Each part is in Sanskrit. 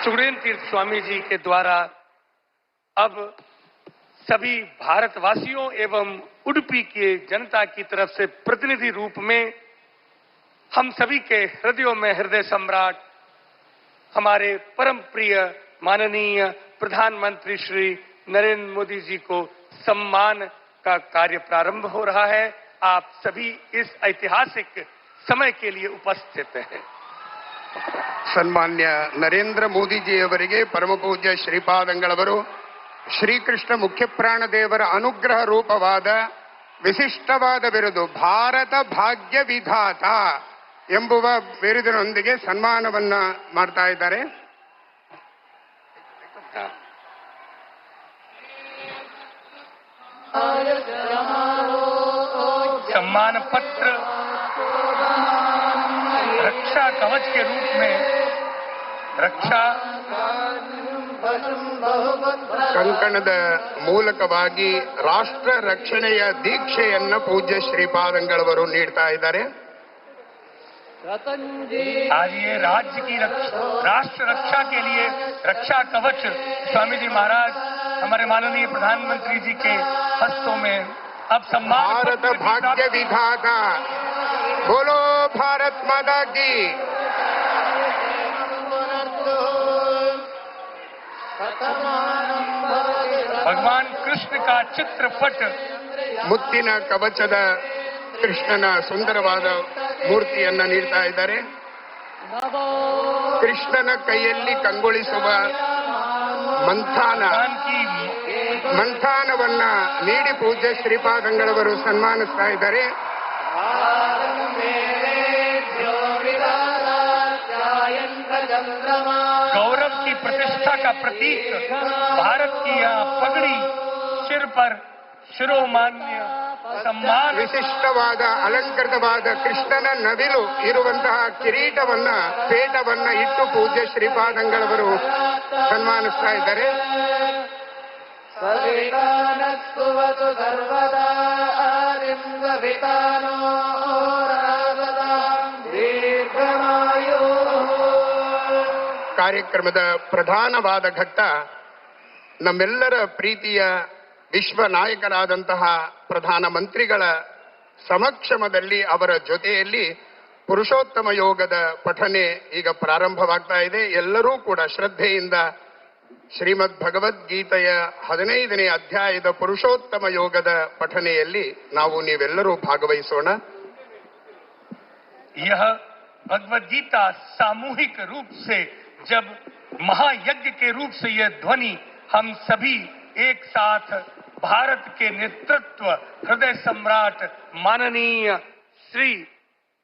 सुगुणेन तीर्थ स्वामी जी के द्वारा अब सभी भारतवासियों एवं उडुपी के जनता की तरफ़ से प्रतिनिधि रूप में हम सभी के हृदयों में हृदय सम्राट, हमारे परम प्रिय माननीय प्रधानमंत्री श्री नरेंद्र मोदी जी को सम्मान का कार्य प्रारंभ हो रहा है। आप सभी इस ऐतिहासिक समय के लिए उपस्थित हैं। ಸನ್ಮಾನ್ಯ ನರೇಂದ್ರ ಮೋದಿಜಿಯವರಿಗೆ ಪರಮಪೂಜ್ಯ ಶ್ರೀಪಾದಂಗಳವರು, ಶ್ರೀಕೃಷ್ಣ ಮುಖ್ಯಪ್ರಾಣ ದೇವರ ಅನುಗ್ರಹ ರೂಪವಾದ ವಿಶಿಷ್ಟವಾದ ಬಿರುದು ಭಾರತ ಭಾಗ್ಯ ವಿಧಾತ ಎಂಬುವ ಬಿರುದಿನೊಂದಿಗೆ ಸನ್ಮಾನವನ್ನ ಮಾಡ್ತಾ ಇದ್ದಾರೆ. ಸನ್ಮಾನ ಪತ್ರ. रक्षा कवच के रूप में रक्षा ಕಂಕಣದ ಮೂಲಕವಾಗಿ ರಾಷ್ಟ್ರ ರಕ್ಷಣೆಯ ದೀಕ್ಷೆಯನ್ನ ಪೂಜ್ಯ ಶ್ರೀಪಾದಂಗಳವರು ನೀಡ್ತಾ ಇದ್ದಾರೆ आज ये राज्य की रक्षा राष्ट्र रक्षा के लिए रक्षा कवच स्वामी जी महाराज हमारे माननीय प्रधानमंत्री जी के हस्तों में अब सम्मान ಭಾರತ पत्र भी ಭಾಗ್ಯ प्राप्त- ವಿಧಾತ ಬೋಲೋ ಭಾರತ್ ಮಾತಾ ಭಗವಾನ್ ಕೃಷ್ಣ ಕಾ ಚಿತ್ರಪಟ. ಮುತ್ತಿನ ಕವಚದ ಕೃಷ್ಣನ ಸುಂದರವಾದ ಮೂರ್ತಿಯನ್ನ ನೀಡ್ತಾ ಇದ್ದಾರೆ. ಕೃಷ್ಣನ ಕೈಯಲ್ಲಿ ಕಂಗೊಳಿಸುವ ಮಂಥಾನ. ಮಂಥಾನವನ್ನ ನೀಡಿ ಪೂಜ್ಯ ಶ್ರೀಪಾದಂಗಳವರು ಸನ್ಮಾನಿಸ್ತಾ ಇದ್ದಾರೆ. गौरव की प्रतिष्ठा का प्रतीक भारत की यह पगड़ी सिर पर शिरोमान्य सम्मान ವಿಶಿಷ್ಟವಾದ ಅಲಂಕೃತವಾದ ಕೃಷ್ಣನ ನವಿಲು ಇರುವಂತಹ ಕಿರೀಟವನ್ನ ಪೇಟವನ್ನ ಇಟ್ಟು ಪೂಜ್ಯ ಶ್ರೀಪಾದಂಗಳವರು ಸನ್ಮಾನಿಸ್ತಾ ಇದ್ದಾರೆ सवितानस्तुवतु ಕಾರ್ಯಕ್ರಮದ ಪ್ರಧಾನವಾದ ಘಟ್ಟ ನಮ್ಮೆಲ್ಲರ ಪ್ರೀತಿಯ ವಿಶ್ವ ನಾಯಕರಾದಂತಹ ಪ್ರಧಾನ ಮಂತ್ರಿಗಳ ಸಮಕ್ಷಮದಲ್ಲಿ ಅವರ ಜೊತೆಯಲ್ಲಿ ಪುರುಷೋತ್ತಮ ಯೋಗದ ಪಠನೆ ಈಗ ಪ್ರಾರಂಭವಾಗ್ತಾ ಇದೆ ಎಲ್ಲರೂ ಕೂಡ ಶ್ರದ್ಧೆಯಿಂದ ಶ್ರೀಮದ್ ಭಗವದ್ಗೀತೆಯ ಹದಿನೈದನೇ ಅಧ್ಯಾಯದ ಪುರುಷೋತ್ತಮ ಯೋಗದ ಪಠನೆಯಲ್ಲಿ ನಾವು ನೀವೆಲ್ಲರೂ ಭಾಗವಹಿಸೋಣ यह भगवत गीता सामूहिक रूप से जब महायज्ञ के रूप से यह ध्वनि हम सभी एक साथ भारत के नेतृत्व, हृदय सम्राट माननीय श्री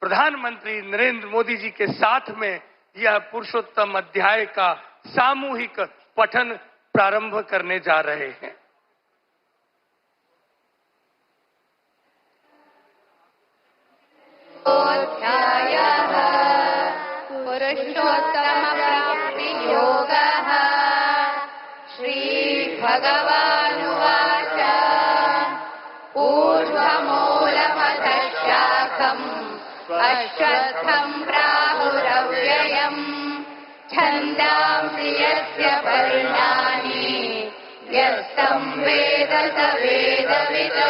प्रधानमंत्री नरेंद्र मोदी जी के साथ में यह पुरुषोत्तम अध्याय का सामूहिक पठन प्रारंभ करने जा रहे हैं। ोऽध्यायः शाखम् अश्वत्थम् प्राहुरव्ययम्। छन्दांसि यस्य पर्णानि। यस्तम् वेद स वेदवित्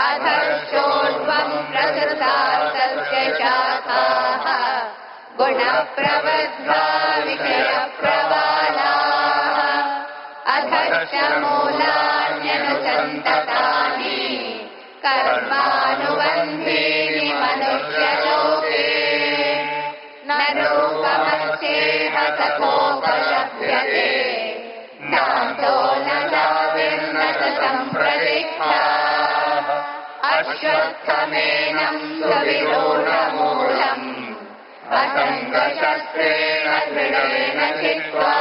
अधर्षोर्ध्वम् प्रसृता तस्य शाखाः। गुणप्रवद्धा विषयप्रवालाः। अधश्च मूलान्यनुसन्ततानि कर्मानुबन्धीनि मनुष्यलोके न रूपमस्येह तथोपलभ्यते नान्तो न च सम्प्रतिष्ठा अश्वत्थमेनम् सुविरूढमूलम् असङ्गशस्त्रेण दृढेन चित्वा।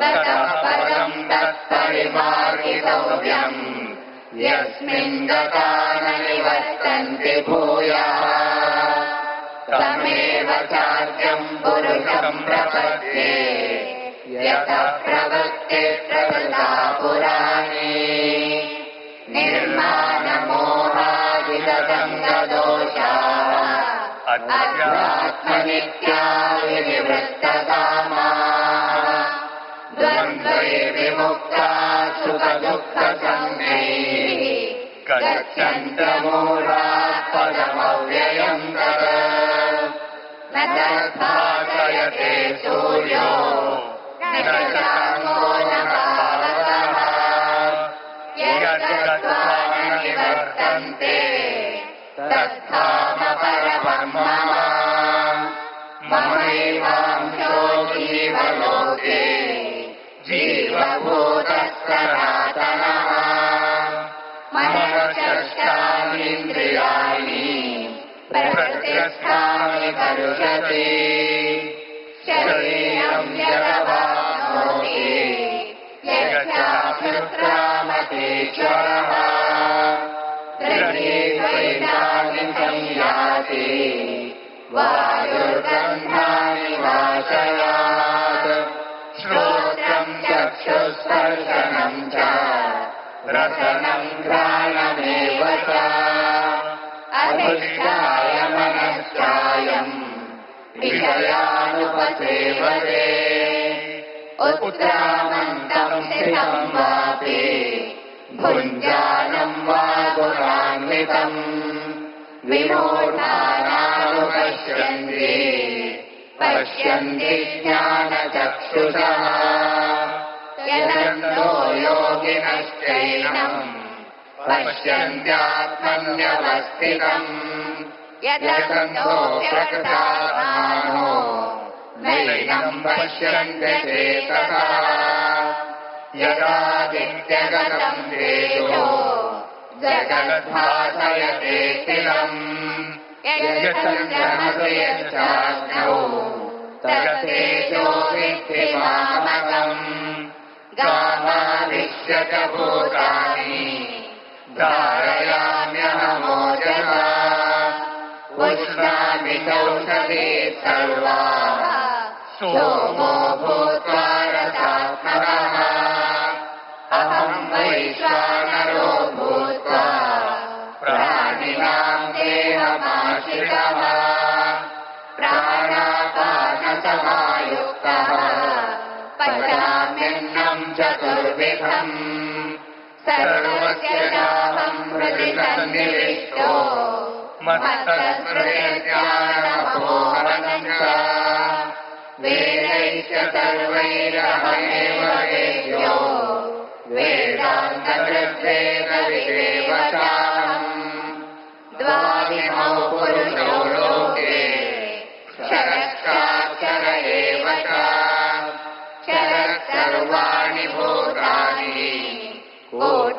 ततः पदम् तत्परिमार्गितव्यम् यस्मिन् गता न निवर्तन्ति भूयः। तमेव चाद्यम् पुरुषम् प्रपद्ये। यतः प्रवृत्ति प्रकृता पुराणी। निर्माणमोहादिगतम् दोषाः पदमव्ययम् तत् न तद्भासयते सूर्यो पावकः यद्गत्वा न निवर्तन्ते तद्धाम परब्रह्म ममैवांशो जीवलोके जीवभूतः सनातनः। मम षष्ठानीन्द्रियाणि प्रतिष्ठानि करुषते। शरीरं यदवाप्नोति यच्चाप्युत्क्रामतीश्वरः गृहीत्वैतानि संयाति। वायुर्गन्धानि वाशयात् चक्षुस्पर्शनम् च। रसनम् घ्राणमेव च। अधिष्ठाय मनश्चायम्। विषयानुपसेवते। उत्क्रामन्तम् स्थितम् वापि। भुञ्जानम् वा गुणान्वितम् विमूढानानुपश्यन्ति। पश्यन्ति ज्ञानचक्षुषः यदन्तो योगिनश्चैनम् पश्यन्त्यात्मन्यवस्थितम् यदन्तो प्रकृतात्मानो नैनम् पश्यन्त्य यदादित्यगतम् तेजो जगद्भासयते किलम् यच्चन्द्रमसि यच्चाग्नौ तत्तेजो गामाविश्य च भूतानि धारयाम्यहमोजसा उष्णामि चौषधे सर्वा। सोमो रसात्मनः अहम् वैश्वानरो भूत्वा। प्राणिनाम् देहमाश्रितः। प्राणापानसमायुक्तः। पचाम्यन्नम् चतुर्विधम् सर्वस्य चाहम् हृदि सन्निविष्टो। मत्तस्मृत्यानमोहनम् च वेदैश्च सर्वैरहमेव वेद्यो। वेदान्तकृद्वेदविदेव चाहम्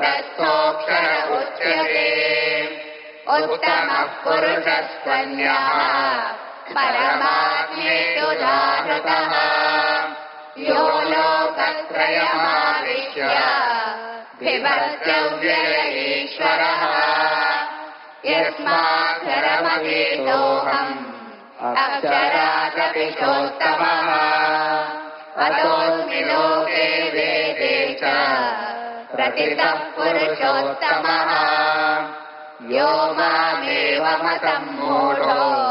कूटस्थोऽक्षर उच्यते। उत्तमः पुरुषस्त्वन्यः। परमात्मेतुदाहृतः यो लोकत्रयमाविश्य बिभर्त्यव्यय ईश्वरः यस्माक्षरमवेदोऽहम् अक्षरादपि चोत्तमः प्रतितः पुरुषोत्तमः। यो मामेव मतम् मूढो।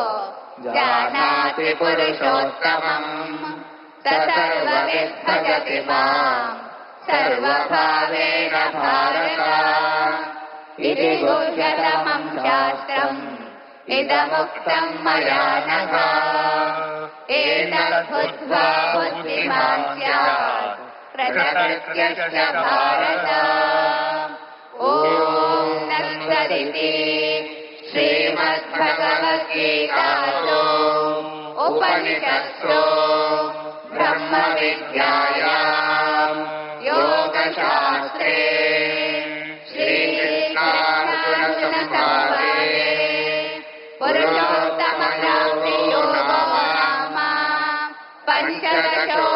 जानाति पुरुषोत्तमम्। स सर्वविद्भजति माम्। सर्वभावेन भारत। इति गुह्यतमम् शास्त्रम्। इदमुक्तम् मया नघ एतद्बुद्ध्वा बुद्धिमान् स्यात् भारत। ॐ तत्सदिति श्रीमद्भगवद्गीतासु। उपनिषत्सु ब्रह्मविद्यायाम्। योगशास्त्रे श्रीकृष्णार्जुनसंवादे पुरुषोत्तमयोगो नाम पञ्चदशो